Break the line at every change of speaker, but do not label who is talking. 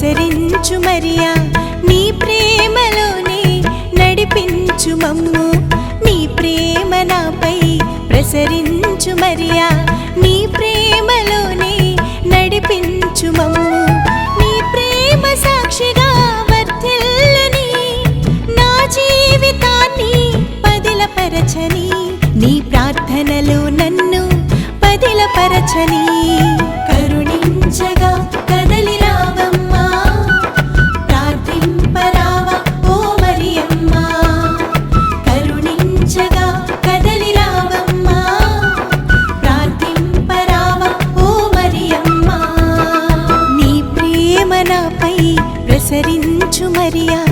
అనుసరించు మరియా నీ ప్రేమలోనే నడిపించు మమ్ము. నీ ప్రేమ నాపై ప్రసరించు మరియా నీ ప్రేమలోనే నడిపించు మమ్ము. నీ ప్రేమ సాక్షిగా వర్తిల్లని నా జీవితాన్ని పదిలపరచని నీ ప్రార్థనలో నన్ను పదిలపరచని. కరుణించగా ఆదరించు మరియా.